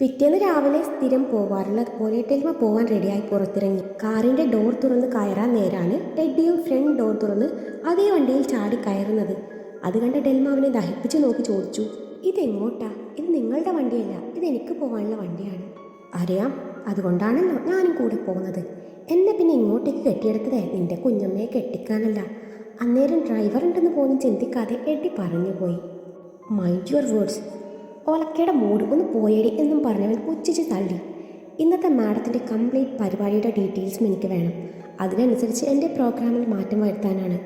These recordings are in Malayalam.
പിറ്റേന്ന് രാവിലെ സ്ഥിരം പോവാറുള്ള പോലെ ടെൽമ പോവാൻ റെഡിയായി പുറത്തിറങ്ങി. കാറിന്റെ ഡോർ തുറന്ന് കയറാൻ നേരാണ് ടെഡിയും ഫ്രണ്ട് ഡോർ തുറന്ന് അതേ വണ്ടിയിൽ ചാടി കയറുന്നത്. അത് കണ്ട ടെൽമ അവനെ ദഹിപ്പിച്ച് നോക്കി ചോദിച്ചു ഇതെങ്ങോട്ടാ? ഇത് നിങ്ങളുടെ വണ്ടിയല്ല ഇത് എനിക്ക് പോകാനുള്ള വണ്ടിയാണ്. അറിയാം അതുകൊണ്ടാണല്ലോ ഞാനും കൂടെ പോകുന്നത്. എന്നെ പിന്നെ ഇങ്ങോട്ടേക്ക് കെട്ടിയെടുത്തതേ നിന്റെ കുഞ്ഞമ്മയെ കെട്ടിക്കാനല്ല. അന്നേരം ഡ്രൈവർ ഉണ്ടെന്ന് പോലും ചിന്തിക്കാതെ എട്ടി പറഞ്ഞുപോയി മൈൻഡ് യുവർ വേർഡ്സ് ഓലക്കയുടെ മൂഡ് ഒന്ന് പോയേടി എന്നും പറഞ്ഞവൻ പുച്ഛിച്ച് തള്ളി. ഇന്നത്തെ മാഡത്തിന്റെ കംപ്ലീറ്റ് പരിപാടിയുടെ ഡീറ്റെയിൽസും എനിക്ക് വേണം. അതിനനുസരിച്ച് എന്റെ പ്രോഗ്രാമിൽ മാറ്റം വരുത്താനാണ്.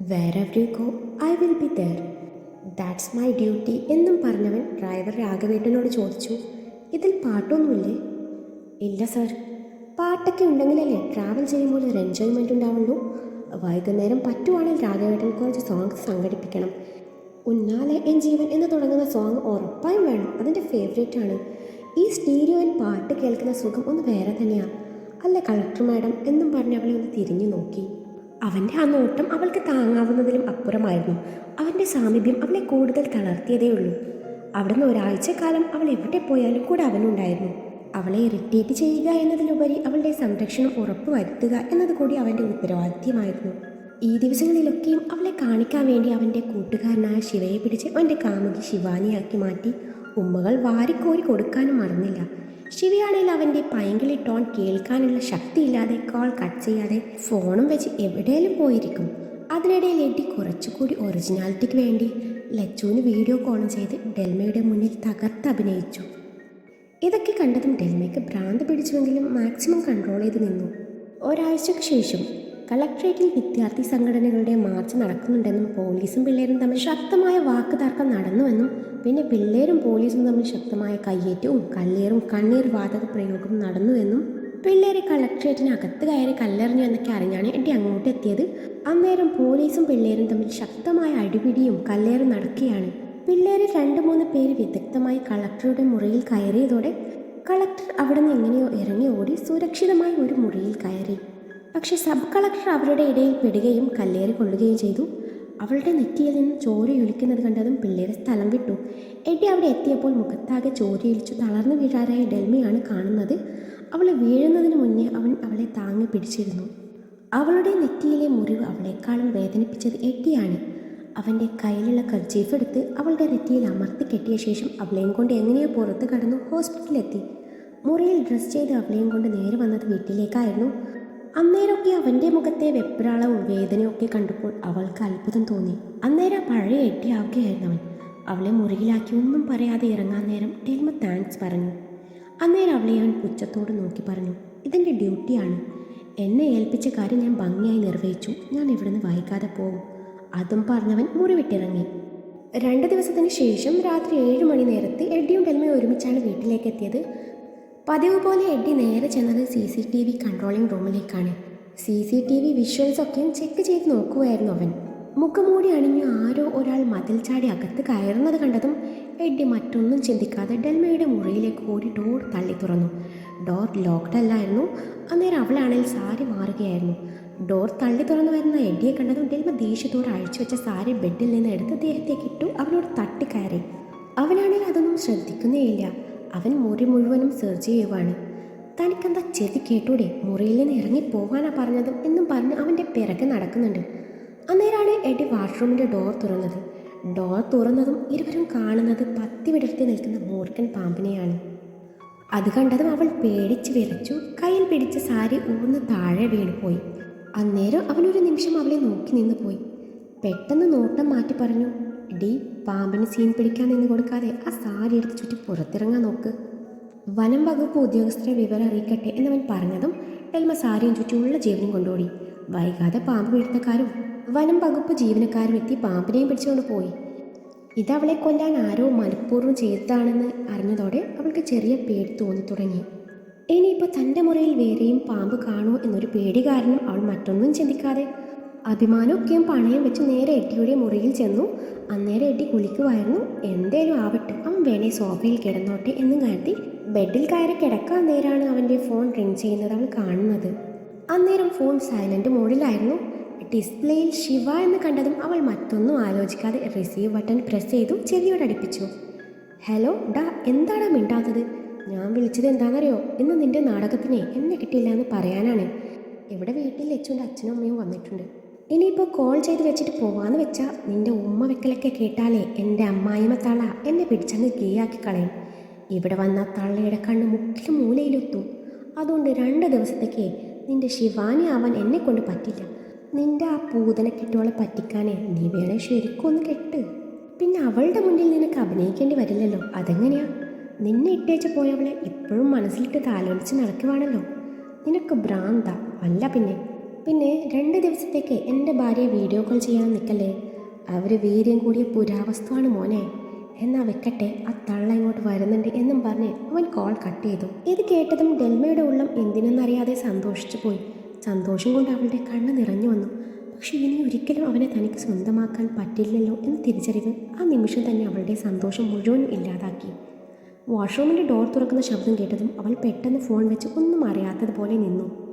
Wherever you go I will be there that's my duty എന്നും പറഞ്ഞവൻ ഡ്രൈവർ രാഘവേട്ടനോട് ചോദിച്ചു. ഇതിൽ പാട്ടൊന്നുമില്ലേ? ഇല്ല സർ പാട്ടൊക്കെ ഉണ്ടെങ്കിലല്ലേ ട്രാവൽ ചെയ്യുമ്പോൾ ഒരു എൻജോയ്മെന്റ് ഉണ്ടാവുള്ളൂ. വൈകുന്നേരം പറ്റുവാണെങ്കിൽ രാഘവേട്ടൻ കുറച്ച് സോങ്സ് സംഘടിപ്പിക്കണം. ഉന്നാലെ എൻ ജീവൻ എന്ന് തുടങ്ങുന്ന സോങ് ഉറപ്പായും വേണം. അതിന്റെ ഫേവറേറ്റ് ആണ്. ഈ സ്റ്റീരിയോയിൽ പാട്ട് കേൾക്കുന്ന സുഖം ഒന്ന് വേറെ തന്നെയാണ് അല്ല കളക്ടർ മാഡം എന്നും പറഞ്ഞ് അവളെ ഒന്ന് തിരിഞ്ഞു നോക്കി. അവന്റെ ആ നോട്ടം അവൾക്ക് താങ്ങാവുന്നതിലും അപ്പുറമായിരുന്നു. അവന്റെ സാമീപ്യം അവളെ കൂടുതൽ തളർത്തിയതേ ഉള്ളൂ. അവിടെ നിന്ന് ഒരാഴ്ചക്കാലം അവൾ എവിടെ പോയാലും കൂടെ അവനുണ്ടായിരുന്നു. അവളെ ഇറിറ്റേറ്റ് ചെയ്യുക എന്നതിലുപരി അവളുടെ സംരക്ഷണം ഉറപ്പുവരുത്തുക എന്നത് കൂടി അവന്റെ ഉത്തരവാദിത്യമായിരുന്നു. ഈ ദിവസങ്ങളിലൊക്കെയും അവളെ കാണിക്കാൻ വേണ്ടി അവന്റെ കൂട്ടുകാരനായ ശിവയെ പിടിച്ച് അവന്റെ കാമുകി ശിവാനിയാക്കി മാറ്റി ഉമ്മകൾ വാരിക്കോരി കൊടുക്കാനും മറന്നില്ല. ശിവയാണെങ്കിൽ അവന്റെ പൈങ്കിളി ടോൺ കേൾക്കാനുള്ള ശക്തിയില്ലാതെ കോൾ കട്ട് ചെയ്യാതെ ഫോണും വെച്ച് എവിടെയെങ്കിലും പോയിരിക്കും. അതിനിടയിൽ എഡി കുറച്ചുകൂടി ഒറിജിനാലിറ്റിക്ക് വേണ്ടി ലച്ചുവിന് വീഡിയോ കോളും ചെയ്ത് ഡെൽമയുടെ മുന്നിൽ തകർത്ത് അഭിനയിച്ചു. ഇതൊക്കെ കണ്ടതും ഡെൽമയ്ക്ക് ഭ്രാന്ത് പിടിച്ചുവെങ്കിലും മാക്സിമം കൺട്രോൾ ചെയ്ത് നിന്നു. ഒരാഴ്ചയ്ക്ക് ശേഷം കളക്ട്രേറ്റിൽ വിദ്യാർത്ഥി സംഘടനകളുടെ മാർച്ച് നടക്കുന്നുണ്ടെന്നും പോലീസും പിള്ളേരും തമ്മിൽ ശക്തമായ വാക്ക് തർക്കം നടന്നുവെന്നും പിന്നെ പിള്ളേരും പോലീസും തമ്മിൽ ശക്തമായ കയ്യേറ്റവും കല്ലേറും കണ്ണീർ വാതക പ്രയോഗവും നടന്നുവെന്നും പിള്ളേരെ കളക്ട്രേറ്റിന് അകത്ത് കയറി കല്ലെറിഞ്ഞു എന്നൊക്കെ അറിഞ്ഞാണ് എട്ടി അങ്ങോട്ട് എത്തിയത് അന്നേരം പോലീസും പിള്ളേരും തമ്മിൽ ശക്തമായ അടിപിടിയും കല്ലേറും നടക്കുകയാണ്. പിള്ളേര് രണ്ട് മൂന്ന് പേര് വിദഗ്ധമായി കളക്ടറുടെ മുറിയിൽ കയറിയതോടെ കളക്ടർ അവിടെ നിന്ന് എങ്ങനെയോ ഇറങ്ങി ഓടി സുരക്ഷിതമായി ഒരു മുറിയിൽ കയറി. പക്ഷെ സബ് കളക്ടർ അവരുടെ ഇടയിൽ പെടുകയും കല്ലേറി കൊള്ളുകയും ചെയ്തു. അവളുടെ നെറ്റിയിൽ നിന്ന് ചോരയൊലിക്കുന്നത് കണ്ടതും പിള്ളേരെ സ്ഥലം വിട്ടു. എഡി അവിടെ എത്തിയപ്പോൾ മുഖത്താകെ ചോരയൊലിച്ചു തളർന്നു വീഴാറായ ഡെൽമിയാണ് കാണുന്നത്. അവൾ വീഴുന്നതിന് മുന്നേ അവൻ അവളെ താങ്ങി പിടിച്ചിരുന്നു. അവളുടെ നെറ്റിയിലെ മുറിവ് അവളെക്കാളും വേദനിപ്പിച്ചത് എട്ടിയാണ് അവന്റെ കയ്യിലുള്ള കർജീഫ് എടുത്ത് അവളുടെ നെറ്റിയിൽ അമർത്തി കെട്ടിയ ശേഷം അവളെയും കൊണ്ട് എങ്ങനെയോ പുറത്ത് കടന്നു ഹോസ്പിറ്റലിലെത്തി. മുറിയിൽ ഡ്രസ്സ് ചെയ്ത് അവളെയും കൊണ്ട് നേരെ വന്നത് വീട്ടിലേക്കായിരുന്നു. അന്നേരമൊക്കെ അവന്റെ മുഖത്തെ വെപ്രാളവും വേദനയൊക്കെ കണ്ടപ്പോൾ അവൾക്ക് അത്ഭുതം തോന്നി. അന്നേരം പഴയ എട്ടിയാവുകയായിരുന്നു അവൻ. അവളെ മുറിയിലാക്കി ഒന്നും പറയാതെ ഇറങ്ങാൻ നേരം ടെൽമ താങ്ക്സ് പറഞ്ഞു. അന്നേരം അവളെ അവൻ പുച്ഛത്തോട് നോക്കി പറഞ്ഞു ഇതെന്റെ ഡ്യൂട്ടിയാണ്. എന്നെ ഏൽപ്പിച്ച കാര്യം ഞാൻ ഭംഗിയായി നിർവഹിച്ചു. ഞാൻ ഇവിടുന്ന് വായിക്കാതെ പോകും. അതും പറഞ്ഞവൻ മുറിവിട്ടിറങ്ങി. രണ്ട് ദിവസത്തിന് ശേഷം രാത്രി ഏഴ് മണി നേരത്ത് എഡിയും ടെൽമയും ഒരുമിച്ചാണ് വീട്ടിലേക്ക് എത്തിയത്. പതിവ് പോലെ എഡി നേരെ ചെന്നത് C C T V controlling റൂമിലേക്കാണ് C C T V visuals ഒക്കെയും ചെക്ക് ചെയ്ത് നോക്കുമായിരുന്നു അവൻ. മുഖമൂടി അണിഞ്ഞ് ആരോ ഒരാൾ മതിൽ ചാടി അകത്ത് കയറുന്നത് കണ്ടതും എഡി മറ്റൊന്നും ചിന്തിക്കാതെ ഡെൽമയുടെ മുറിയിലേക്ക് ഓടി ഡോർ തള്ളി തുറന്നു. ഡോർ ലോക്ക്ഡ് അല്ലായിരുന്നു. അന്നേരം അവളാണെങ്കിൽ സാരി മാറുകയായിരുന്നു. ഡോർ തള്ളി തുറന്നു വരുന്ന എഡിയെ കണ്ടതും ഡെൽമ ദേഷ്യത്തോടെ അഴിച്ചു വെച്ച സാരി ബെഡിൽ നിന്ന് എടുത്ത് ദേഹത്തേക്ക് ഇട്ടു അവനോട് തട്ടിക്കയറി അവനാണെങ്കിൽ അതൊന്നും ശ്രദ്ധിക്കുന്നേയില്ല. അവൻ മുറി മുഴുവനും സെർച്ച് ചെയ്യുവാണ്. തനിക്കെന്താ ചെവി കേട്ടൂടെ? മുറിയിൽ നിന്ന് ഇറങ്ങി പോകാനാ പറഞ്ഞത് എന്നും പറഞ്ഞ് അവന്റെ പിറകെ നടക്കുന്നുണ്ട്. അന്നേരമാണ് എഡി വാഷ്റൂമിന്റെ ഡോർ തുറന്നത്. ഡോർ തുറന്നതും ഇരുവരും കാണുന്നത് പത്തി വിടർത്തി നിൽക്കുന്ന മൂർഖൻ പാമ്പിനെയാണ്. അത് കണ്ടതും അവൾ പേടിച്ച് വിറച്ചു കയ്യിൽ പിടിച്ച സാരി ഊർന്ന് താഴെ വീണുപോയി. അന്നേരം അവനൊരു നിമിഷം അവളെ നോക്കി നിന്ന് പോയി പെട്ടെന്ന് നോട്ടം മാറ്റി പറഞ്ഞു ഡി പാമ്പിന് സീൻ പിടിക്കാൻ നിന്ന് കൊടുക്കാതെ ആ സാരി എടുത്ത് ചുറ്റി പുറത്തിറങ്ങാൻ നോക്ക്. വനം വകുപ്പ് ഉദ്യോഗസ്ഥരെ വിവരം അറിയിക്കട്ടെ എന്നവൻ പറഞ്ഞതും എൽമ സാരിയും ചുറ്റുമുള്ള ജീവനും കൊണ്ടോടി. വൈകാതെ പാമ്പ് പിടുത്തക്കാരും വനം വകുപ്പ് ജീവനക്കാരും എത്തി പാമ്പിനെയും പിടിച്ചുകൊണ്ട് പോയി. ഇതവളെ കൊല്ലാൻ ആരോ മനഃപൂർവം ചെയ്തതാണെന്ന് അറിഞ്ഞതോടെ അവൾക്ക് ചെറിയ പേടി തോന്നി തുടങ്ങി. ഇനിയിപ്പോൾ തന്റെ മുറിയിൽ വേറെയും പാമ്പ് കാണൂ എന്നൊരു പേടി കാരണം അവൾ മറ്റൊന്നും ചിന്തിക്കാതെ അഭിമാനമൊക്കെയും പണയം വെച്ച് നേരെ എട്ടിയുടെ മുറിയിൽ ചെന്നു. അന്നേരം എട്ടി കുളിക്കുമായിരുന്നു. എന്തേലും ആവട്ടെ അവൻ വേണേ സോഫയിൽ കിടന്നോട്ടെ എന്നും കരുതി ബെഡിൽ കയറി കിടക്കാൻ നേരാണ് അവന്റെ ഫോൺ റിങ് ചെയ്യുന്നത് അവൾ കാണുന്നത്. അന്നേരം ഫോൺ സൈലന്റ് മോഡിലായിരുന്നു. ഡിസ്പ്ലേയിൽ ശിവ എന്ന് കണ്ടതും അവൾ മറ്റൊന്നും ആലോചിക്കാതെ റിസീവ് ബട്ടൺ പ്രസ് ചെയ്തു ചെവിയോട് അടുപ്പിച്ചു. ഹലോ ഡാ എന്താണ് മിണ്ടാത്തത്? ഞാൻ വിളിച്ചത് എന്താണെന്നറിയോ? ഇന്ന് നിന്റെ നാടകത്തിനെ എന്നെ കിട്ടിയില്ല എന്ന് പറയാനാണ്. ഇവിടെ വീട്ടിൽ ലച്ചുവിന്റെ അച്ഛനും അമ്മയും വന്നിട്ടുണ്ട്. ഇനിയിപ്പോൾ കോൾ ചെയ്ത് വെച്ചിട്ട് പോവാന്ന് വെച്ചാൽ നിന്റെ ഉമ്മ വെക്കലൊക്കെ കേട്ടാലേ എന്റെ അമ്മായിമ തള. എന്നെ പിടിച്ചങ്ങ് കീയാക്കി കളയും. ഇവിടെ വന്ന തള്ളയുടെ കണ്ണ് മുക്കിലും മൂലയിലെത്തും. അതുകൊണ്ട് രണ്ട് ദിവസത്തേക്ക് നിന്റെ ശിവാനി ആവാൻ എന്നെ കൊണ്ട് പറ്റില്ല. നിന്റെ ആ പൂതന കെട്ടുകളെ പറ്റിക്കാനേ നീ വേണേ ശരിക്കും ഒന്ന് കെട്ട്. പിന്നെ അവളുടെ മുന്നിൽ നിനക്ക് അഭിനയിക്കേണ്ടി വരില്ലല്ലോ. അതെങ്ങനെയാ? നിന്നെ ഇട്ടേച്ച് പോയവളെ ഇപ്പോഴും മനസ്സിലിട്ട് താലോലിച്ച് നടക്കുവാണല്ലോ. നിനക്ക് ഭ്രാന്ത. അല്ല പിന്നെ പിന്നെ രണ്ട് ദിവസത്തേക്ക് എന്റെ ഭാര്യയെ വീഡിയോ കോൾ ചെയ്യാൻ നിൽക്കല്ലേ? അവർ വീര്യം കൂടിയ പുരാവസ്തുവാണ് മോനെ. എന്നാ വെക്കട്ടെ ആ തള്ള ഇങ്ങോട്ട് വരുന്നുണ്ട് എന്നും പറഞ്ഞ് അവൻ കോൾ കട്ട് ചെയ്തു. ഇത് കേട്ടതും ഡെൽമയുടെ ഉള്ളം എന്തിനെന്നറിയാതെ സന്തോഷിച്ചു പോയി. സന്തോഷം കൊണ്ട് അവളുടെ കണ്ണ് നിറഞ്ഞു വന്നു. പക്ഷെ ഇനി ഒരിക്കലും അവനെ തനിക്ക് സ്വന്തമാക്കാൻ പറ്റില്ലല്ലോ എന്ന് തിരിച്ചറിവ് ആ നിമിഷം തന്നെ അവളുടെ സന്തോഷം മുഴുവൻ ഇല്ലാതാക്കി. വാഷ്റൂമിന്റെ ഡോർ തുറക്കുന്ന ശബ്ദം കേട്ടതും അവൾ പെട്ടെന്ന് ഫോൺ വെച്ച് ഒന്നും അറിയാത്തതുപോലെ നിന്നു.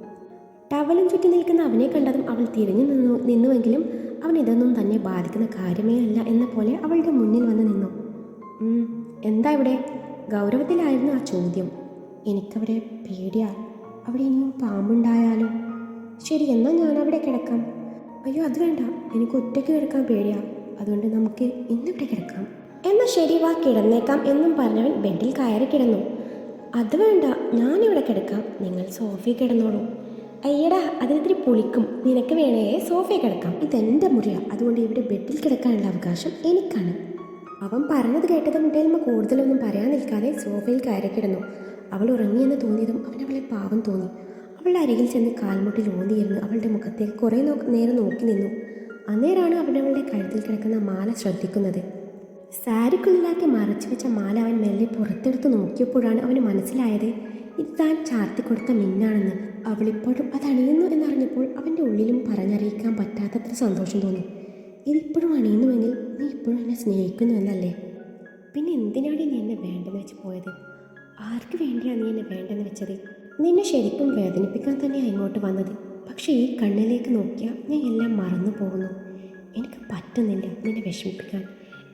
ടവലും ചുറ്റി നിൽക്കുന്ന അവനെ കണ്ടതും അവൾ തിരിഞ്ഞു നിന്നു നിന്നുവെങ്കിലും അവൻ ഇതൊന്നും തന്നെ ബാധിക്കുന്ന കാര്യമേ അല്ല എന്ന പോലെ അവളുടെ മുന്നിൽ വന്ന് നിന്നു. "ഉം, എന്താ ഇവിടെ? ഗൗരവത്തിലായിരുന്നു ആ ചോദ്യം. എനിക്കവിടെ പേടിയാ. അവിടെ ഇനിയും പാമ്പുണ്ടായാലോ? ശരി എന്നാൽ ഞാൻ അവിടെ കിടക്കാം. അയ്യോ അത് വേണ്ട. എനിക്ക് ഒറ്റയ്ക്ക് കിടക്കാൻ പേടിയാ. അതുകൊണ്ട് നമുക്ക് ഇന്നിവിടെ കിടക്കാം. എന്നാൽ ശരി വാ കിടന്നേക്കാം എന്നും പറഞ്ഞവൻ ബെഡിൽ കയറി കിടന്നു. അത് വേണ്ട ഞാനിവിടെ കിടക്കാം. നിങ്ങൾ സോഫയിൽ കിടന്നോളൂ. അയ്യടാ അതിനിത്തിരി പൊളിക്കും. നിനക്ക് വേണേ സോഫയെ കിടക്കാം. ഇതെന്റെ മുറിയാ. അതുകൊണ്ട് ഇവിടെ ബെഡിൽ കിടക്കാനുള്ള അവകാശം എനിക്കാണ്. അവൻ പറഞ്ഞത് കേട്ടതും ഡെൽമ കൂടുതലൊന്നും പറയാൻ നിൽക്കാതെ സോഫയിൽ കയറി കിടന്നു. അവൾ ഉറങ്ങിയെന്ന് തോന്നിയതും അവൻ അവളെ പാവം തോന്നി. അവളുടെ അരികിൽ ചെന്ന് കാൽമുട്ടിൽ ഓന്തിയിരുന്ന് അവളുടെ മുഖത്തേക്ക് കുറേ നോ നേരം നോക്കി നിന്നു. അന്നേരമാണ് അവൻ അവളുടെ കഴുത്തിൽ കിടക്കുന്ന മാല ശ്രദ്ധിക്കുന്നത്. സാരിക്കുള്ളിലാക്കി മറച്ചു വെച്ച മാല അവൻ മെല്ലെ പുറത്തെടുത്ത് നോക്കിയപ്പോഴാണ് അവന് മനസ്സിലായത് താൻ ചാർത്തി കൊടുത്ത മിന്നാണെന്ന് അവളിപ്പോഴും അത് അണിയുന്നു എന്നറിഞ്ഞപ്പോൾ അവന്റെ ഉള്ളിലും പറഞ്ഞറിയിക്കാൻ പറ്റാത്തത്ര സന്തോഷം തോന്നി. ഇതിപ്പോഴും അണിയുന്നുവെങ്കിൽ നീ ഇപ്പോഴും എന്നെ സ്നേഹിക്കുന്നു എന്നല്ലേ? പിന്നെ എന്തിനാണ് നീ എന്നെ വേണ്ടെന്ന് വെച്ച് പോയത്? ആർക്ക് വേണ്ടിയാണ് നീ എന്നെ വേണ്ടെന്ന് വെച്ചത്? നിന്നെ ശരിക്കും വേദനിപ്പിക്കാൻ തന്നെയാണ് ഇങ്ങോട്ട് വന്നത്. പക്ഷേ ഈ കണ്ണിലേക്ക് നോക്കിയാൽ ഞാൻ എല്ലാം മറന്നു പോകുന്നു. എനിക്ക് പറ്റുന്നില്ല നിന്നെ വിഷമിപ്പിക്കാൻ.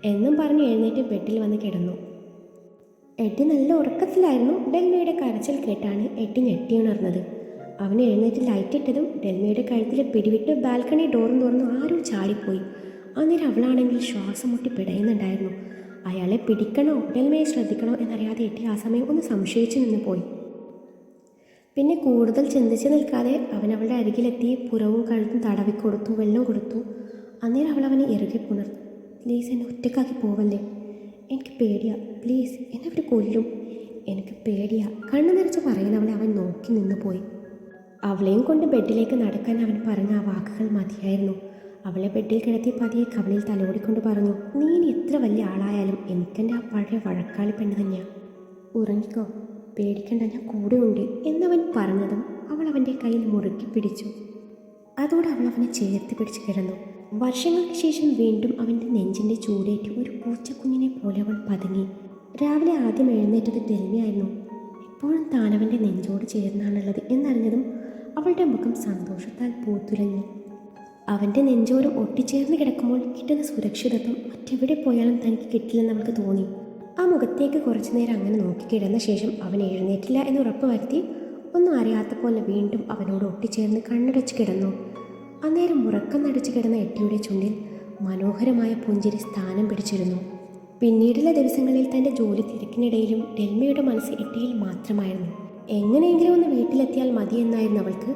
എന്നും പറഞ്ഞ് എഴുന്നേറ്റ് ബെഡിൽ വന്ന് കിടന്നു. എട്ടി നല്ല ഉറക്കത്തിലായിരുന്നു ഡെൽമയുടെ കരച്ചിൽ കേട്ടാണ് എട്ടി ഞെട്ടിയുണർന്നത് അവൻ എഴുന്നേറ്റ് ലൈറ്റ് ഇട്ടതും ഡെൽമയുടെ കഴുത്തിൽ പിടിവിട്ട് ബാൽക്കണി ഡോറും തുറന്ന് ആരും ചാടിപ്പോയി. അന്നേരം അവളാണെങ്കിൽ ശ്വാസം മുട്ടി പിടയുന്നുണ്ടായിരുന്നു. അയാളെ പിടിക്കണോ ഡെൽമയെ ശ്രദ്ധിക്കണോ എന്നറിയാതെ എട്ടി ആ സമയം ഒന്ന് സംശയിച്ചു നിന്ന് പോയി. പിന്നെ കൂടുതൽ ചിന്തിച്ചു നിൽക്കാതെ അവൻ അവളുടെ അരികിലെത്തി പുറവും കഴുത്തും തടവി കൊടുത്തു വെള്ളം കൊടുത്തു. അന്നേരം അവൾ അവനെ ഇറുകെ പുണർന്നു പ്ലീസ് എന്നെ ഒറ്റക്കാക്കി പോവല്ലേ? എനിക്ക് പേടിയാ. പ്ലീസ് എന്നെ അവർ കൊല്ലും. എനിക്ക് പേടിയാ. കണ്ണു നിറച്ച് പറയുന്നവളെ അവൻ നോക്കി നിന്ന് പോയി. അവളെയും കൊണ്ട് ബെഡിലേക്ക് നടക്കാൻ അവൻ പറഞ്ഞ ആ വാക്കുകൾ മതിയായിരുന്നു. അവളെ ബെഡിൽ കിടത്തി പതിയെ കവളിൽ തലോടിക്കൊണ്ട് പറഞ്ഞു നീ ഇനി എത്ര വലിയ ആളായാലും എനിക്കെന്റെ ആ പഴയ വഴക്കാളി പെണ്ണ് തന്നെയാണ് ഉറങ്ങിക്കോ. പേടിക്കണ്ട ഞാൻ കൂടെ ഉണ്ട് എന്നവൻ പറഞ്ഞതും അവൾ അവന്റെ കയ്യിൽ മുറുക്കി പിടിച്ചു. അതോടെ അവൾ അവനെ ചേർത്ത് പിടിച്ച് കിടന്നു. വർഷങ്ങൾക്ക് ശേഷം വീണ്ടും അവന്റെ നെഞ്ചിന്റെ ചൂടേറ്റ് ഒരു പൂച്ചക്കുഞ്ഞിനെ പോലെ അവൾ പതുങ്ങി. രാവിലെ ആദ്യം എഴുന്നേറ്റത് ഡെൽമിയായിരുന്നു എപ്പോഴും താനവന്റെ നെഞ്ചോട് ചേർന്നാണുള്ളത് എന്നറിഞ്ഞതും അവളുടെ മുഖം സന്തോഷത്താൽ പൂത്തുലഞ്ഞു. അവന്റെ നെഞ്ചോട് ഒട്ടിച്ചേർന്ന് കിടക്കുമ്പോൾ കിട്ടുന്ന സുരക്ഷിതത്വം മറ്റെവിടെ പോയാലും തനിക്ക് കിട്ടില്ലെന്ന് അവൾക്ക് തോന്നി. ആ മുഖത്തേക്ക് കുറച്ചു നേരം അങ്ങനെ നോക്കി കിടന്ന ശേഷം അവൻ എഴുന്നേറ്റില്ല എന്ന് ഉറപ്പുവരുത്തി ഒന്നും അറിയാത്ത പോലെ വീണ്ടും അവനോട് ഒട്ടിച്ചേർന്ന് കണ്ണടച്ച് കിടന്നു. അന്നേരം ഉറക്കം നടിച്ചു കിടന്ന എട്ടിയുടെ ചുണ്ടിൽ മനോഹരമായ പുഞ്ചിരി സ്ഥാനം പിടിച്ചിരുന്നു. പിന്നീടുള്ള ദിവസങ്ങളിൽ തന്റെ ജോലി തിരക്കിനിടയിലും ഡെൽമയുടെ മനസ്സ് എട്ടിയിൽ മാത്രമായിരുന്നു. എങ്ങനെയെങ്കിലും ഒന്ന് വീട്ടിലെത്തിയാൽ മതിയെന്നായിരുന്നു അവൾക്ക്.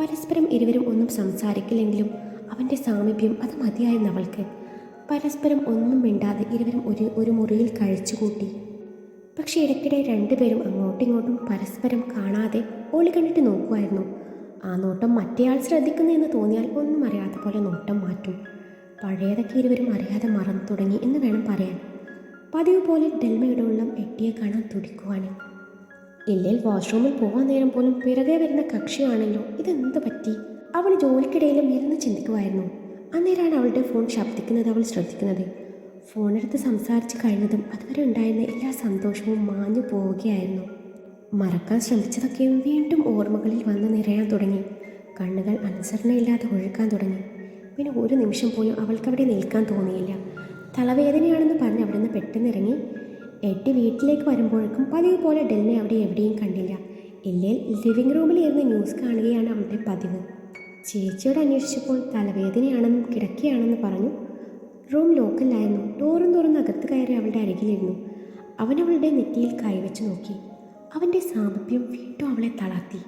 പരസ്പരം ഇരുവരും ഒന്നും സംസാരിക്കില്ലെങ്കിലും അവന്റെ സാമീപ്യം അത് മതിയായിരുന്നു അവൾക്ക്. പരസ്പരം ഒന്നും മിണ്ടാതെ ഇരുവരും ഒരു ഒരു മുറിയിൽ കഴിച്ചുകൂട്ടി. പക്ഷെ ഇടയ്ക്കിടെ രണ്ടുപേരും അങ്ങോട്ടും ഇങ്ങോട്ടും പരസ്പരം കാണാതെ ഒളി കണ്ടിട്ട് നോക്കുമായിരുന്നു ആ നോട്ടം മറ്റേയാൾ ശ്രദ്ധിക്കുന്നതെന്ന് തോന്നിയാൽ ഒന്നും അറിയാത്ത പോലെ നോട്ടം മാറ്റും. പഴയതൊക്കെ ഇരുവരും അറിയാതെ മറന്നു തുടങ്ങി എന്ന് വേണം പറയാൻ. പതിവ് പോലെ ഡെൽമയുടെ ഉള്ളം എട്ടിയെ കാണാൻ തുടിക്കുവാണ്. ഇല്ലേൽ വാഷ്റൂമിൽ പോകാൻ നേരം പോലും പിറകെ വരുന്ന കക്ഷിയാണല്ലോ ഇതെന്ത് പറ്റി? അവൾ ജോലിക്കിടയിലും ഇരുന്ന് ചിന്തിക്കുമായിരുന്നു അന്നേരമാണ് അവളുടെ ഫോൺ ശബ്ദിക്കുന്നത് അവൾ ശ്രദ്ധിക്കുന്നത്. ഫോണെടുത്ത് സംസാരിച്ച് കഴിഞ്ഞതും അതുവരെ ഉണ്ടായിരുന്ന എല്ലാ സന്തോഷവും മാഞ്ഞു പോവുകയായിരുന്നു. മറക്കാൻ ശ്രമിച്ചതൊക്കെ വീണ്ടും ഓർമ്മകളിൽ വന്ന് നിറയാൻ തുടങ്ങി. കണ്ണുകൾ അനുസരണയില്ലാതെ ഒഴുക്കാൻ തുടങ്ങി. പിന്നെ ഒരു നിമിഷം പോലും അവൾക്കവിടെ നിൽക്കാൻ തോന്നിയില്ല. തലവേദനയാണെന്ന് പറഞ്ഞ് അവിടെ നിന്ന് പെട്ടെന്ന് ഇറങ്ങി എട്ടി വീട്ടിലേക്ക് വരുമ്പോഴേക്കും പതിവ് പോലെ ഡെൽനെ അവിടെ എവിടെയും കണ്ടില്ല. ഇല്ലേൽ ലിവിംഗ് റൂമിലിരുന്ന് ന്യൂസ് കാണുകയാണ് അവളുടെ പതിവ്. ചേച്ചിയോട് അന്വേഷിച്ചപ്പോൾ തലവേദനയാണെന്നും കിടക്കുകയാണെന്ന് പറഞ്ഞു. റൂം ലോക്കലായിരുന്നു ഡോറും തോറും അകത്ത് കയറി അവളുടെ അരികിലിരുന്നു. അവൻ അവളുടെ നെറ്റിയിൽ കൈവച്ച് നോക്കി. അവന്റെ സാമീപ്യം വീണ്ടും അവളെ തളർത്തി.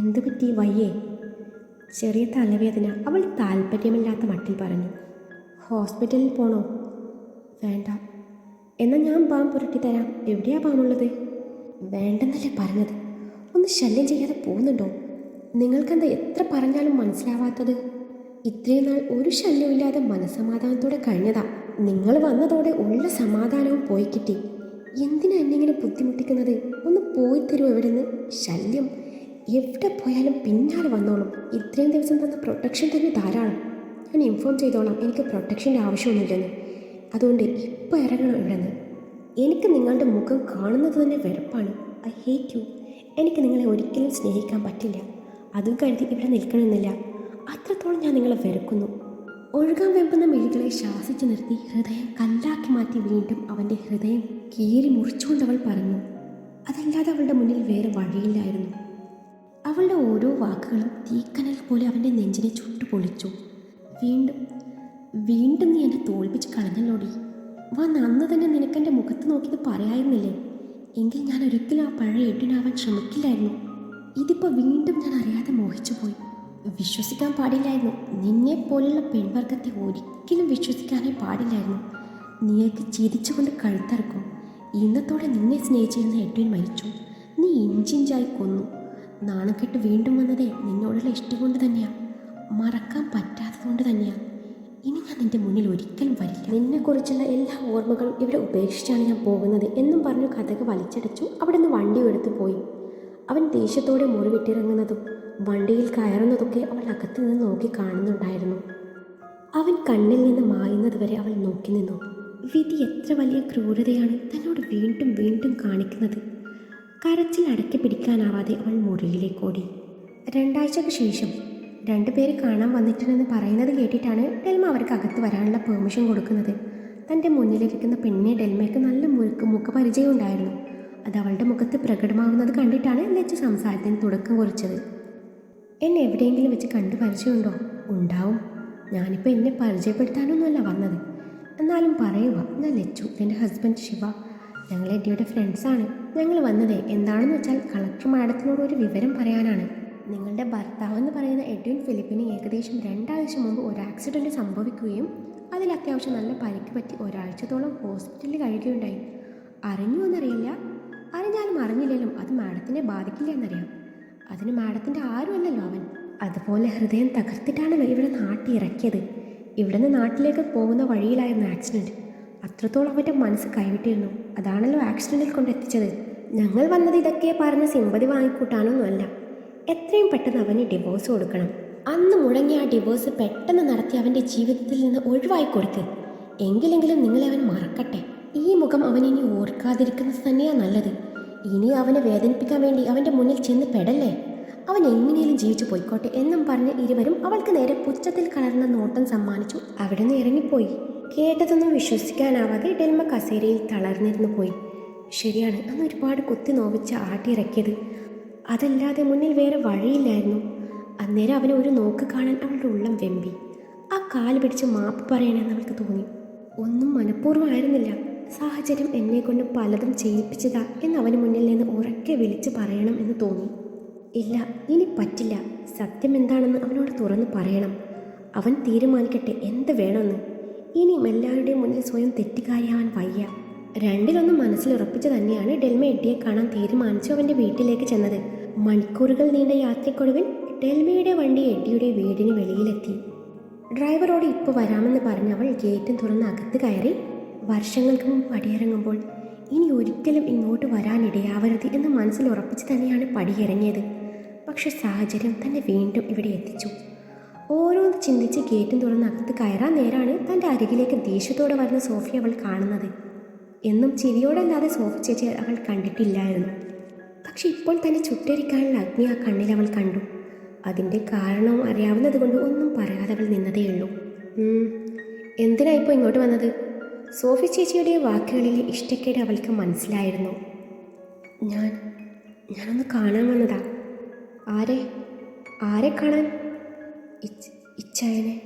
എന്തു പറ്റി വയ്യേ? ചെറിയ തലവേദന. അവൾ താല്പര്യമില്ലാത്ത മട്ടിൽ പറഞ്ഞു. ഹോസ്പിറ്റലിൽ പോണോ? വേണ്ട. എന്നാൽ ഞാൻ പാം പുരട്ടി തരാം. എവിടെയാ പാമുള്ളത് വേണ്ടെന്നല്ലേ പറഞ്ഞത്. ഒന്ന് ശല്യം ചെയ്യാതെ പോകുന്നുണ്ടോ? നിങ്ങൾക്കെന്താ എത്ര പറഞ്ഞാലും മനസ്സിലാവാത്തത്? ഇത്രയും നാൾ ഒരു ശല്യമില്ലാതെ മനസ്സമാധാനത്തോടെ കഴിഞ്ഞതാ. നിങ്ങൾ വന്നതോടെ ഉള്ള സമാധാനവും പോയി കിട്ടി. എന്തിനാ എന്നെ ഇങ്ങനെ ബുദ്ധിമുട്ടിക്കുന്നത്? ഒന്ന് പോയി തരൂ എവിടുന്ന്? ശല്യം. എവിടെ പോയാലും പിന്നാലെ വന്നോളും. ഇത്രയും ദിവസം തന്ന പ്രൊട്ടക്ഷൻ തന്നെ ധാരാളം. ഞാൻ ഇൻഫോം ചെയ്തോളാം. എനിക്ക് പ്രൊട്ടക്ഷന്റെ ആവശ്യമൊന്നുമില്ലെന്ന്. അതുകൊണ്ട് ഇപ്പോൾ ഇറങ്ങണം ഇവിടെ നിന്ന് എനിക്ക് നിങ്ങളുടെ മുഖം കാണുന്നത് തന്നെ വെറുപ്പാണ്. ഐ ഹേറ്റ് യു എനിക്ക് നിങ്ങളെ ഒരിക്കലും സ്നേഹിക്കാൻ പറ്റില്ല. അതും കരുതി ഇവിടെ നിൽക്കണമെന്നില്ല. അത്രത്തോളം ഞാൻ നിങ്ങളെ വെറുക്കുന്നു. ഒഴുകാൻ വെമ്പുന്ന മിഴികളെ ശാസിച്ചു നിർത്തി ഹൃദയം കല്ലാക്കി മാറ്റി വീണ്ടും അവന്റെ ഹൃദയം കീറി മുറിച്ചുകൊണ്ട് അവൾ പറഞ്ഞു അതല്ലാതെ അവളുടെ മുന്നിൽ വേറെ വഴിയില്ലായിരുന്നു. അവളുടെ ഓരോ വാക്കുകളും തീക്കനൽ പോലെ അവന്റെ നെഞ്ചിനെ ചുട്ടു പൊളിച്ചു വീണ്ടും വീണ്ടും നീ എന്നെ തോൽപ്പിച്ച് കളഞ്ഞല്ലോടി. വാ അന്ന് തന്നെ നിനക്കെന്റെ മുഖത്ത് നോക്കിയത് പറയായിരുന്നില്ലേ? എങ്കിൽ ഞാൻ ഒരിക്കലും ആ പഴയ എട്ടിനാവാൻ ശ്രമിക്കില്ലായിരുന്നു. ഇതിപ്പോൾ വീണ്ടും ഞാൻ അറിയാതെ മോഹിച്ചു പോയി വിശ്വസിക്കാൻ പാടില്ലായിരുന്നു. നിന്നെ പോലുള്ള പെൺവർഗത്തെ ഒരിക്കലും വിശ്വസിക്കാനേ പാടില്ലായിരുന്നു. നീയൊക്കെ ചിരിച്ചുകൊണ്ട് കഴുത്തറക്കും. ഇന്നത്തോടെ നിന്നെ സ്നേഹിച്ചിരുന്ന എട്ടുവിൻ മരിച്ചു. നീ ഇഞ്ചിഞ്ചായി കൊന്നു. നാണക്കെട്ട് വീണ്ടും വന്നതേ നിന്നോടുള്ള ഇഷ്ടം കൊണ്ട് തന്നെയാ. മറക്കാൻ പറ്റാത്തതുകൊണ്ട് തന്നെയാണ് ഇനി ഞാൻ നിന്റെ മുന്നിൽ ഒരിക്കലും വരില്ല. നിന്നെക്കുറിച്ചുള്ള എല്ലാ ഓർമ്മകളും ഇവിടെ ഉപേക്ഷിച്ചാണ് ഞാൻ പോകുന്നത് എന്നും പറഞ്ഞു കഥക വലിച്ചടച്ചു അവിടെ നിന്ന് വണ്ടി എടുത്തു പോയി. അവൻ ദേഷ്യത്തോടെ മുറിവിട്ടിറങ്ങുന്നതും വണ്ടിയിൽ കയറുന്നതൊക്കെ അവൾ അകത്തു നിന്ന് നോക്കി കാണുന്നുണ്ടായിരുന്നു. അവൻ കണ്ണിൽ നിന്ന് മായുന്നത് വരെ അവൾ നോക്കി നിന്നു. വിധി എത്ര വലിയ ക്രൂരതയാണ് തന്നോട് വീണ്ടും വീണ്ടും കാണിക്കുന്നത്. കരച്ചിൽ അടക്കി പിടിക്കാനാവാതെ അവൾ മുറിയിലേക്കോടി രണ്ടാഴ്ചക്ക് ശേഷം രണ്ടുപേര് കാണാൻ വന്നിട്ടുണ്ടെന്ന് പറയുന്നത് കേട്ടിട്ടാണ് ഡെൽമ അവർക്ക് അകത്ത് വരാനുള്ള പെർമിഷൻ കൊടുക്കുന്നത്. തന്റെ മുന്നിലിരിക്കുന്ന പെണ്ണിനെ ഡെൽമയ്ക്ക് നല്ല മുറുക്ക് മുഖപരിചയം ഉണ്ടായിരുന്നു. അത് അവളുടെ മുഖത്ത് പ്രകടമാവുന്നത് കണ്ടിട്ടാണ് ലച്ചു സംസാരത്തിന് തുടക്കം കുറിച്ചത്. എന്നെ എവിടെയെങ്കിലും വെച്ച് കണ്ടു പരിചയമുണ്ടോ? ഉണ്ടാവും. ഞാനിപ്പോൾ എന്നെ പരിചയപ്പെടുത്താനൊന്നുമല്ല വന്നത്. എന്നാലും പറയുക ഞാൻ ലച്ചു എന്റെ ഹസ്ബൻഡ് ശിവ. ഞങ്ങൾ എഡിയുടെ ഫ്രണ്ട്സാണ് ഞങ്ങൾ വന്നത് എന്താണെന്ന് വെച്ചാൽ കളക്ടർ മാഡത്തിനോട് ഒരു വിവരം പറയാനാണ്. നിങ്ങളുടെ ഭർത്താവ് എന്ന് പറയുന്ന എഡ്വിൻ ഫിലിപ്പിന് ഏകദേശം രണ്ടാഴ്ച മുമ്പ് ഒരു ആക്സിഡന്റ് സംഭവിക്കുകയും അതിൽ അത്യാവശ്യം നല്ല പരിക്ക് പറ്റി ഒരാഴ്ചത്തോളം ഹോസ്പിറ്റലിൽ കഴിയുകയുണ്ടായി. അറിഞ്ഞു എന്നറിയില്ല. അറിഞ്ഞാലും അറിഞ്ഞില്ലെങ്കിലും അത് മാഡത്തിനെ ബാധിക്കില്ല എന്നറിയാം. അതിന് മാഡത്തിന്റെ ആരുമല്ലല്ലോ അവൻ. അതുപോലെ ഹൃദയം തകർത്തിട്ടാണല്ലോ ഇവിടെ നാട്ടി ഇറക്കിയത്. നിന്ന് നാട്ടിലേക്ക് പോകുന്ന വഴിയിലായിരുന്നു ആക്സിഡന്റ് അത്രത്തോളം അവന്റെ മനസ്സ് കൈവിട്ടിരുന്നു. അതാണല്ലോ ആക്സിഡന്റിൽ കൊണ്ടെത്തിച്ചത് ഞങ്ങൾ വന്നത് ഇതൊക്കെ പറഞ്ഞ് സിമ്പതി വാങ്ങിക്കൂട്ടാനൊന്നുമല്ല. എത്രയും പെട്ടെന്ന് അവന് ഡിവോഴ്സ് കൊടുക്കണം. അന്ന് മുടങ്ങിയ ആ ഡിവോഴ്സ് പെട്ടെന്ന് നടത്തി അവന്റെ ജീവിതത്തിൽ നിന്ന് ഒഴിവായി കൊടുക്ക്. എങ്കിലെങ്കിലും നിങ്ങളെ അവൻ മറക്കട്ടെ. ഈ മുഖം അവൻ ഇനി ഓർക്കാതിരിക്കുന്നത് തന്നെയാണ് നല്ലത്. ഇനി അവനെ വേദനിപ്പിക്കാൻ വേണ്ടി അവന്റെ മുന്നിൽ ചെന്ന് പെടല്ലേ? അവൻ എങ്ങനെയും ജീവിച്ചു പോയിക്കോട്ടെ എന്നും പറഞ്ഞ് ഇരുവരും അവൾക്ക് നേരെ പുച്ഛത്തിൽ കലർന്ന നോട്ടം സമ്മാനിച്ചു. അവിടെ നിന്ന് ഇറങ്ങിപ്പോയി. കേട്ടതൊന്നും വിശ്വസിക്കാനാവാതെ ഡെൽമ കസേരയിൽ തളർന്നിരുന്നു പോയി. ശരിയാണ് അന്ന് ഒരുപാട് കുത്തി നോവിച്ച് ആട്ടിയിറക്കിയത്. അതല്ലാതെ മുന്നിൽ വേറെ വഴിയില്ലായിരുന്നു. അന്നേരം അവനെ ഒരു നോക്ക് കാണാൻ അവളുടെ ഉള്ളം വെമ്പി. ആ കാൽ പിടിച്ച് മാപ്പ് പറയണമെന്ന് അവൾക്ക് തോന്നി. ഒന്നും മനഃപൂർവമായിരുന്നില്ല സാഹചര്യം എന്നെ കൊണ്ട് പലതും ചെയ്യിപ്പിച്ചതാ എന്ന് അവന് മുന്നിൽ നിന്ന് ഉറക്കെ വിളിച്ച് പറയണം എന്ന് തോന്നി. ഇല്ല ഇനി പറ്റില്ല. സത്യം എന്താണെന്ന് അവനോട് തുറന്ന് പറയണം. അവൻ തീരുമാനിക്കട്ടെ എന്ത് വേണമെന്ന്. ഇനിയും എല്ലാവരുടെയും മുന്നിൽ സ്വയം തെറ്റുകാരിയാവാൻ വയ്യ. രണ്ടിലൊന്നും മനസ്സിലുറപ്പിച്ചു തന്നെയാണ് ഡെൽമ എട്ടിയെ കാണാൻ തീരുമാനിച്ചു അവന്റെ വീട്ടിലേക്ക് ചെന്നത്. മണിക്കൂറുകൾ നീണ്ട യാത്രയ്ക്കൊടുവിൽ ഡെൽമയുടെ വണ്ടി എട്ടിയുടെ വീടിന് വെളിയിലെത്തി. ഡ്രൈവറോട് ഇപ്പോൾ വരാമെന്ന് പറഞ്ഞ അവൾ ഗേറ്റും തുറന്ന് അകത്ത് കയറി വർഷങ്ങൾക്ക് മുമ്പ് പടിയിറങ്ങുമ്പോൾ ഇനി ഒരിക്കലും ഇങ്ങോട്ട് വരാനിടയാവരുത് എന്ന് മനസ്സിൽ ഉറപ്പിച്ച് തന്നെയാണ് പടിയിറങ്ങിയത്. പക്ഷെ സാഹചര്യം തന്നെ വീണ്ടും ഇവിടെ എത്തിച്ചു. ഓരോന്ന് ചിന്തിച്ച് ഗേറ്റും തുറന്ന് അകത്ത് കയറാൻ നേരാണ് തന്റെ അരികിലേക്ക് ദേഷ്യത്തോടെ വരുന്ന സോഫിയ അവൾ കാണുന്നത്. എന്നും ചിരിയോടല്ലാതെ സോഫി ചേച്ചി അവൾ കണ്ടിട്ടില്ലായിരുന്നു. പക്ഷെ ഇപ്പോൾ തന്നെ ചുട്ടരിക്കാനുള്ള അഗ്നി ആ കണ്ണിൽ അവൾ കണ്ടു. അതിന്റെ കാരണവും അറിയാവുന്നത് കൊണ്ട് ഒന്നും പറയാതെ അവൾ നിന്നതേയുള്ളൂ എന്തിനാ ഇപ്പോൾ ഇങ്ങോട്ട് വന്നത്? സോഫി ചേച്ചിയുടെ വാക്കുകളിലെ ഇഷ്ടക്കേട് അവൾക്ക് മനസ്സിലായിരുന്നു. ഞാൻ ഞാനൊന്ന് കാണാൻ വന്നതാ. ആരെ? ആരെ കാണാൻ? ഇച്ച്- ഇച്ചായനെ.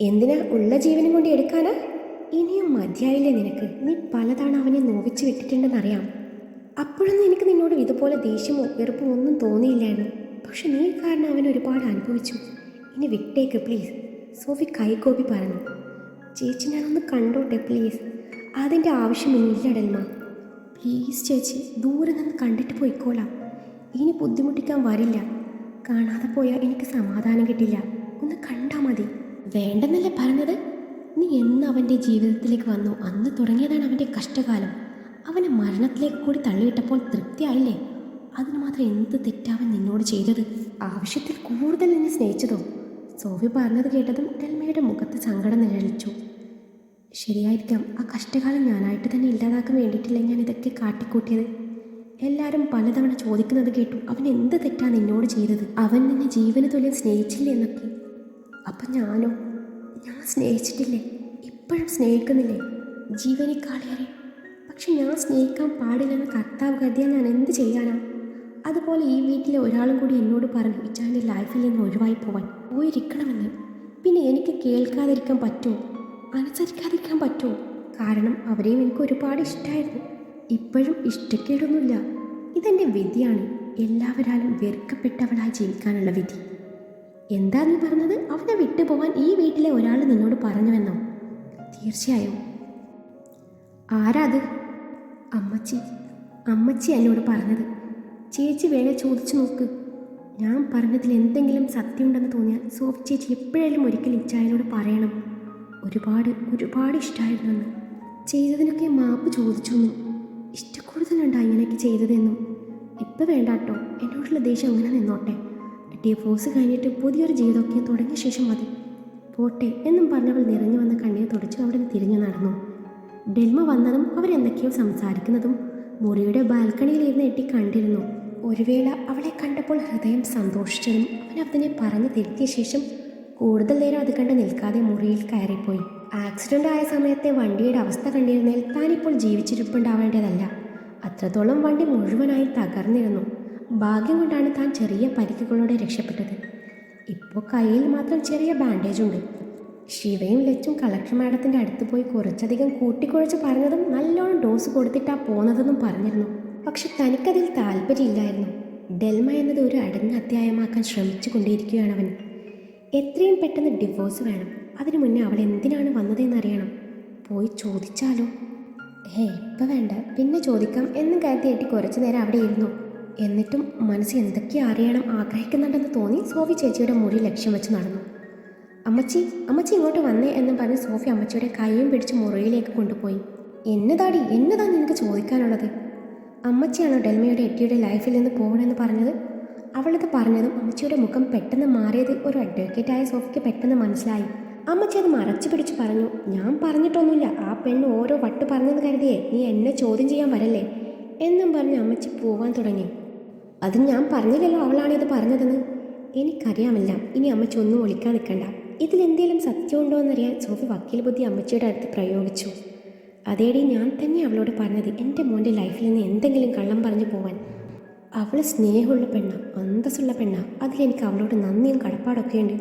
എന്തിനാ ഉള്ള ജീവനും കൊണ്ട് എടുക്കാനാ? ഇനിയും മതിയായില്ലേ നിനക്ക്? നീ പലതാണ് അവനെ നോവിച്ച് വിട്ടിട്ടുണ്ടെന്നറിയാം. അപ്പോഴൊന്നും എനിക്ക് നിന്നോട് ഇതുപോലെ ദേഷ്യമോ വെറുപ്പോ ഒന്നും തോന്നിയില്ലായിരുന്നു. പക്ഷെ നീ കാരണം അവൻ ഒരുപാട് അനുഭവിച്ചു. ഇനി വിട്ടേക്ക് പ്ലീസ് സോഫി കൈകോപി പറഞ്ഞു. ചേച്ചി ഞാനൊന്ന് കണ്ടോട്ടെ പ്ലീസ് അതിന്റെ ആവശ്യമൊന്നുമില്ല ഡെൽമ. പ്ലീസ് ചേച്ചി ദൂരെ നിന്ന് കണ്ടിട്ട് പോയിക്കോളാം. ഇനി ബുദ്ധിമുട്ടിക്കാൻ വരില്ല. കാണാതെ പോയാൽ എനിക്ക് സമാധാനം കിട്ടില്ല. ഒന്ന് കണ്ടാൽ മതി. വേണ്ടെന്നല്ലേ പറഞ്ഞത്? നീ എന്ന് അവന്റെ ജീവിതത്തിലേക്ക് വന്നു. അന്ന് തുടങ്ങിയതാണ് അവന്റെ കഷ്ടകാലം. അവനെ മരണത്തിലേക്ക് കൂടി തള്ളിയിട്ടപ്പോൾ തൃപ്തിയായില്ലേ? അതിന് മാത്രം എന്ത് തെറ്റാവൻ നിന്നോട് ചെയ്തത്? ആവശ്യത്തിൽ കൂടുതൽ നിന്നെ സ്നേഹിച്ചതോ? സോഫി പറഞ്ഞത് കേട്ടതും ഡൽമയുടെ മുഖത്ത് സങ്കടം നിഴലിച്ചു. ശരിയായിരിക്കാം. ആ കഷ്ടകാലം ഞാനായിട്ട് തന്നെ ഇല്ലാതാക്കാൻ വേണ്ടിയിട്ടില്ല ഞാൻ ഇതൊക്കെ കാട്ടിക്കൂട്ടിയത്? എല്ലാവരും പലതവണ ചോദിക്കുന്നത് കേട്ടു. അവൻ എന്ത് തെറ്റാണ് എന്നോട് ചെയ്തത്? അവൻ നിന്നെ ജീവന് തുല്യം സ്നേഹിച്ചില്ലേ എന്നൊക്കെ. അപ്പം ഞാനോ? ഞാൻ സ്നേഹിച്ചിട്ടില്ലേ? ഇപ്പോഴും സ്നേഹിക്കുന്നില്ലേ? ജീവനേക്കാളേറെ പക്ഷെ ഞാൻ സ്നേഹിക്കാൻ പാടില്ലെന്ന് കർത്താവ് കരുതിയാൽ ഞാൻ എന്ത് ചെയ്യാനാ? അതുപോലെ ഈ വീട്ടിലെ ഒരാളും കൂടി എന്നോട് പറഞ്ഞു ഇച്ചാന്റെ ലൈഫിൽ നിന്ന് ഒഴിവായി പോവാൻ. പോയിരിക്കണമെന്ന്. പിന്നെ എനിക്ക് കേൾക്കാതിരിക്കാൻ പറ്റുമോ? അനുസരിക്കാതിരിക്കാൻ പറ്റുമോ? കാരണം അവരെയും എനിക്ക് ഒരുപാട് ഇഷ്ടമായിരുന്നു ഇപ്പോഴും ഇഷ്ടക്കേടൊന്നുമില്ല. ഇതെന്റെ വിധിയാണ്. എല്ലാവരാലും വെറുക്കപ്പെട്ടവളായി ജീവിക്കാനുള്ള വിധി. എന്താ നീ പറഞ്ഞത്? അവനെ വിട്ടുപോവാൻ ഈ വീട്ടിലെ ഒരാൾ നിന്നോട് പറഞ്ഞുവെന്നോ? തീർച്ചയായും. ആരാത്? അമ്മച്ചി. അമ്മച്ചി എന്നോട് പറഞ്ഞത്. ചേച്ചി വേണേ ചോദിച്ചു നോക്ക്. ഞാൻ പറഞ്ഞതിൽ എന്തെങ്കിലും സത്യമുണ്ടെന്ന് തോന്നിയാൽ സോഫി ചേച്ചി എപ്പോഴേലും ഒരിക്കൽ ഇച്ചായനോട് പറയണം. ഒരുപാട് ഒരുപാട് ഇഷ്ടമായിരുന്നെന്ന് ചെയ്തതിനൊക്കെ മാപ്പ് ചോദിച്ചു ഇഷ്ടക്കൂടുതലുണ്ടാ ഇങ്ങനെയൊക്കെ ചെയ്തതെന്നും. ഇപ്പം വേണ്ട കേട്ടോ എന്നോടുള്ള ദേഷ്യം അങ്ങനെ നിന്നോട്ടെ. ഡിവോഴ്സ് കഴിഞ്ഞിട്ട് പുതിയൊരു ജീവിതമൊക്കെ തുടങ്ങിയ ശേഷം മതി. പോട്ടെ എന്നും പറഞ്ഞവൾ നിറഞ്ഞു വന്ന കണ്ണിനെ തുടച്ചു അവിടെ തിരിഞ്ഞു നടന്നു. ഡെൽമ വന്നതും അവരെന്തൊക്കെയോ സംസാരിക്കുന്നതും മുറിയുടെ ബാൽക്കണിയിലിരുന്ന് എട്ടി കണ്ടിരുന്നു. ഒരു വേള അവളെ കണ്ടപ്പോൾ ഹൃദയം സന്തോഷിച്ചതും അവൻ അതിനെ പറഞ്ഞു തിരുത്തിയ ശേഷം കൂടുതൽ നേരം അത് കണ്ട് നിൽക്കാതെ മുറിയിൽ കയറിപ്പോയി. ആക്സിഡന്റ് ആയ സമയത്തെ വണ്ടിയുടെ അവസ്ഥ കണ്ടിരുന്നതിൽ താനിപ്പോൾ ജീവിച്ചിരിപ്പുണ്ടാവേണ്ടതല്ല. അത്രത്തോളം വണ്ടി മുഴുവനായി തകർന്നിരുന്നു. ഭാഗ്യം കൊണ്ടാണ് താൻ ചെറിയ പരിക്കുകളോടെ രക്ഷപ്പെട്ടത്. ഇപ്പോൾ കയ്യിൽ മാത്രം ചെറിയ ബാൻഡേജ് ഉണ്ട്. ശിവയും ലച്ചും കളക്ടർ മാഡത്തിന്റെ അടുത്ത് പോയി കുറച്ചധികം കൂട്ടിക്കുഴച്ച് പറഞ്ഞതും നല്ലോണം ഡോസ് കൊടുത്തിട്ടാ പോന്നതെന്നും പറഞ്ഞിരുന്നു. പക്ഷെ തനിക്കതിൽ താല്പര്യമില്ലായിരുന്നു. ഡെൽമ എന്നത് ഒരു അടഞ്ഞ അധ്യായമാക്കാൻ ശ്രമിച്ചു കൊണ്ടിരിക്കുകയാണ് അവൻ എത്രയും പെട്ടെന്ന് ഡിവോഴ്സ് വേണം. അതിനു മുന്നേ അവൾ എന്തിനാണ് വന്നതെന്നറിയണം. പോയി ചോദിച്ചാലോ? ഹേ ഇപ്പം വേണ്ട. പിന്നെ ചോദിക്കാം എന്നും കരുതിയിട്ട് കുറച്ചു നേരം അവിടെ ഇരുന്നു എന്നിട്ടും മനസ്സ് എന്തൊക്കെ അറിയണം ആഗ്രഹിക്കുന്നുണ്ടെന്ന് തോന്നി സോഫി ചേച്ചിയുടെ മുറി ലക്ഷ്യം വെച്ച് നടന്നു. അമ്മച്ചി അമ്മച്ചി ഇങ്ങോട്ട് വന്നേ എന്ന് പറഞ്ഞ് സോഫി അമ്മച്ചിയുടെ കൈയും പിടിച്ച് മുറിയിലേക്ക് കൊണ്ടുപോയി. എന്നതാടി എന്നതാ നിനക്ക് ചോദിക്കാനുള്ളത്? അമ്മച്ചിയാണോ ഡെൽമയുടെ എട്ടിയുടെ ലൈഫിൽ നിന്ന് പോകണമെന്ന് പറഞ്ഞത്? അവളത് പറഞ്ഞതും അമ്മച്ചിയുടെ മുഖം പെട്ടെന്ന് മാറിയത് ഒരു അഡ്വക്കേറ്റായ സോഫിക്ക് പെട്ടെന്ന് മനസ്സിലായി. അമ്മച്ചി അത് മറച്ചു പിടിച്ച് പറഞ്ഞു ഞാൻ പറഞ്ഞിട്ടൊന്നുമില്ല ആ പെണ്ണ് ഓരോ വട്ട് പറഞ്ഞെന്ന് കരുതിയേ നീ എന്നെ ചോദ്യം ചെയ്യാൻ വരല്ലേ? എന്നും പറഞ്ഞ് അമ്മച്ചി പോവാൻ തുടങ്ങി. അത് ഞാൻ പറഞ്ഞില്ലല്ലോ അവളാണ് ഇത് പറഞ്ഞതെന്ന്. എനിക്കറിയാമല്ല. ഇനി അമ്മച്ചി ഒളിക്കാൻ നിൽക്കണ്ട. ഇതിലെന്തേലും സത്യമുണ്ടോ എന്നറിയാൻ സോഫി വക്കീൽ ബുദ്ധി അമ്മച്ചിയുടെ അടുത്ത് പ്രയോഗിച്ചു. അതേടി ഞാൻ തന്നെ അവളോട് പറഞ്ഞത് എന്റെ മോന്റെ ലൈഫിൽ നിന്ന് എന്തെങ്കിലും കള്ളം പറഞ്ഞു പോവാൻ. അവൾ സ്നേഹമുള്ള പെണ്ണ അന്തസ്സുള്ള പെണ്ണ. അതിലെനിക്ക് അവളോട് നന്ദിയും കടപ്പാടൊക്കെ ഉണ്ട്.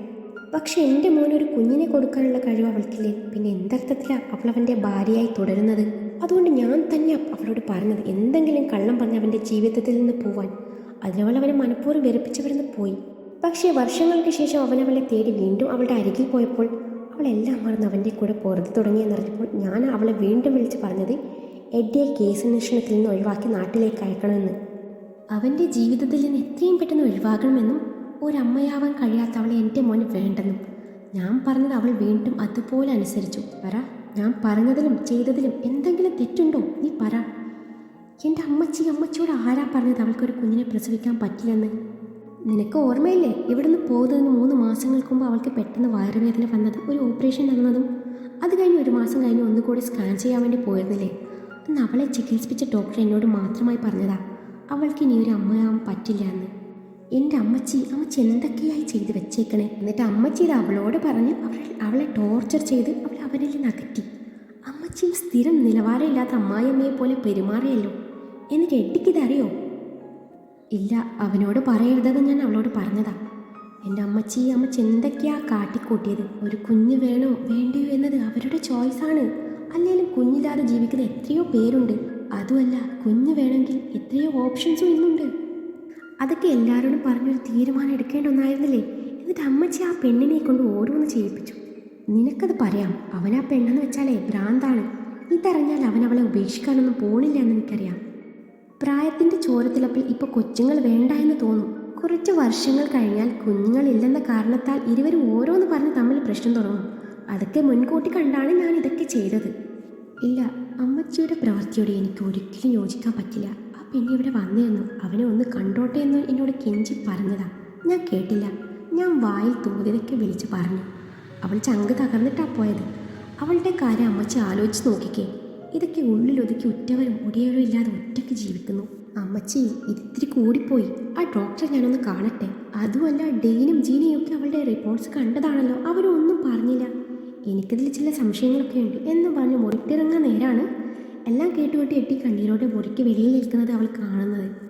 പക്ഷെ എന്റെ മോനൊരു കുഞ്ഞിനെ കൊടുക്കാനുള്ള കഴിവ് അവൾക്കില്ലേ? പിന്നെ എന്തർത്ഥത്തിലാണ് അവൾ അവന്റെ ഭാര്യയായി തുടരുന്നത്? അതുകൊണ്ട് ഞാൻ തന്നെ അവളോട് പറഞ്ഞത് എന്തെങ്കിലും കള്ളം പറഞ്ഞ് അവന്റെ ജീവിതത്തിൽ നിന്ന് പോവാൻ. അതിനവൾ അവനെ മനഃപൂർവം വെറുപ്പിച്ചവരിന്ന് പോയി. പക്ഷേ വർഷങ്ങൾക്ക് ശേഷം അവൻ അവളെ തേടി വീണ്ടും അവളുടെ അരികിൽ പോയപ്പോൾ അവളെല്ലാം മറന്ന് അവന്റെ കൂടെ പുറത്ത് തുടങ്ങിയെന്നറിഞ്ഞപ്പോൾ ഞാൻ അവളെ വീണ്ടും വിളിച്ച് പറഞ്ഞത് എഡിയെ കേസ് അന്വേഷണത്തിൽ നിന്ന് ഒഴിവാക്കി നാട്ടിലേക്ക് അയക്കണമെന്ന്. അവന്റെ ജീവിതത്തിൽ നിന്ന് എത്രയും പെട്ടെന്ന് ഒഴിവാകണമെന്നും ഒരമ്മയാവാൻ കഴിയാത്ത അവളെ എന്റെ മോന് വേണ്ടെന്നും. ഞാൻ പറഞ്ഞത് അവൾ വീണ്ടും അതുപോലെ അനുസരിച്ചു. പറ ഞാൻ പറഞ്ഞതിലും ചെയ്തതിലും എന്തെങ്കിലും തെറ്റുണ്ടോ? നീ പറ. എന്റെ അമ്മച്ചി അമ്മച്ചിയോട് ആരാ പറഞ്ഞത്? അവൾക്കൊരു കുഞ്ഞിനെ പ്രസവിക്കാൻ പറ്റില്ലെന്ന്. നിനക്ക് ഓർമ്മയില്ലേ? ഇവിടുന്ന് പോകുന്നതിന് മൂന്ന് മാസങ്ങൾക്ക് മുമ്പ് അവൾക്ക് പെട്ടെന്ന് വയറുവേദന വന്നത് ഒരു ഓപ്പറേഷൻ നടന്നതും അത് കഴിഞ്ഞ് ഒരു മാസം കഴിഞ്ഞ് ഒന്നുകൂടി സ്കാൻ ചെയ്യാൻ വേണ്ടി പോയിരുന്നില്ലേ? അന്ന് അവളെ ചികിത്സിപ്പിച്ച ഡോക്ടർ എന്നോട് മാത്രമായി പറഞ്ഞതാ അവൾക്ക് ഇനി ഒരു അമ്മയാവാൻ പറ്റില്ല എന്ന്. എന്റെ അമ്മച്ചി അമ്മച്ചി എന്തൊക്കെയായി ചെയ്ത് വെച്ചേക്കണേ? എന്നിട്ട് അമ്മച്ചി ഇത് അവളോട് പറഞ്ഞ് അവൾ അവളെ ടോർച്ചർ ചെയ്ത് അവൾ അവരിൽ നിന്ന് അകറ്റി അമ്മച്ചി അമ്മച്ചിയും സ്ഥിരം നിലവാരമില്ലാത്ത അമ്മായിയമ്മയെ പോലെ പെരുമാറിയല്ലോ. എന്നിട്ട് എട്ടിക്കിതറിയോ ഇല്ല അവനോട് പറയരുതെന്ന് ഞാൻ അവളോട് പറഞ്ഞതാ. എന്റെ അമ്മച്ചി അമ്മച്ചി എന്തൊക്കെയാ കാട്ടിക്കൂട്ടിയത്? ഒരു കുഞ്ഞ് വേണോ വേണ്ടയോ എന്നത് അവരുടെ ചോയ്സാണ്. അല്ലെങ്കിലും കുഞ്ഞില്ലാതെ ജീവിക്കുന്ന എത്രയോ പേരുണ്ട്. അതുമല്ല കുഞ്ഞ് വേണമെങ്കിൽ എത്രയോ ഓപ്ഷൻസും ഇന്നുണ്ട്. അതൊക്കെ എല്ലാവരോടും പറഞ്ഞൊരു തീരുമാനം എടുക്കേണ്ട ഒന്നായിരുന്നില്ലേ? എന്നിട്ട് അമ്മച്ചി ആ പെണ്ണിനെ കൊണ്ട് ഓരോന്ന് ചെയ്യിപ്പിച്ചു. നിനക്കത് പറയാം. അവനാ പെണ്ണെന്ന് വെച്ചാലേ ഭ്രാന്താണ്. ഇതറിഞ്ഞാൽ അവൻ അവളെ ഉപേക്ഷിക്കാനൊന്നും പോണില്ല എന്ന് എനിക്കറിയാം. പ്രായത്തിന്റെ ചോരത്തിലപ്പിൽ ഇപ്പോൾ കൊച്ചുങ്ങൾ വേണ്ട എന്ന് തോന്നും. കുറച്ച് വർഷങ്ങൾ കഴിഞ്ഞാൽ കുഞ്ഞുങ്ങളില്ലെന്ന കാരണത്താൽ ഇരുവരും ഓരോന്ന് പറഞ്ഞ് തമ്മിൽ പ്രശ്നം തുടങ്ങും. അതൊക്കെ മുൻകൂട്ടി കണ്ടാണ് ഞാൻ ഇതൊക്കെ ചെയ്തത്. ഇല്ല അമ്മച്ചിയുടെ പ്രവൃത്തിയോട് എനിക്ക് ഒരിക്കലും യോജിക്കാൻ പറ്റില്ല. ആ പിന്നെ ഇവിടെ വന്നിരുന്നു അവനെ ഒന്ന് കണ്ടോട്ടെ എന്ന് എന്നോട് കെഞ്ചി പറഞ്ഞതാ. ഞാൻ കേട്ടില്ല. ഞാൻ വായിൽ തോതിലൊക്കെ വിളിച്ച് പറഞ്ഞു. അവൾ ചങ്ക് തകർന്നിട്ടാ പോയത്. അവളുടെ കാര്യം അമ്മച്ചി ആലോചിച്ച് നോക്കിക്കേ. ഇതൊക്കെ ഉള്ളിലൊതുക്കി ഉറ്റവരും ഒടിയവരും ഇല്ലാതെ ഒറ്റയ്ക്ക് ജീവിക്കുന്നു. അമ്മച്ചി ഇതിത്തിരി കൂടിപ്പോയി. ആ ഡോക്ടറെ ഞാനൊന്ന് കാണട്ടെ. അതുമല്ല ഡെയിനും ജീനയും ഒക്കെ അവളുടെ റിപ്പോർട്ട്സ് കണ്ടതാണല്ലോ. അവരൊന്നും പറഞ്ഞില്ല. എനിക്കതിൽ ചില സംശയങ്ങളൊക്കെ ഉണ്ട്. എന്ന് പറഞ്ഞ് മുറിട്ടിറങ്ങാൻ നേരാണ്. എല്ലാം കേട്ടുകെട്ടി എട്ടി കണ്ണീരോടെ മുറിക്ക് വെളിയിൽ നിൽക്കുന്നത് അവൾ കാണുന്നത്.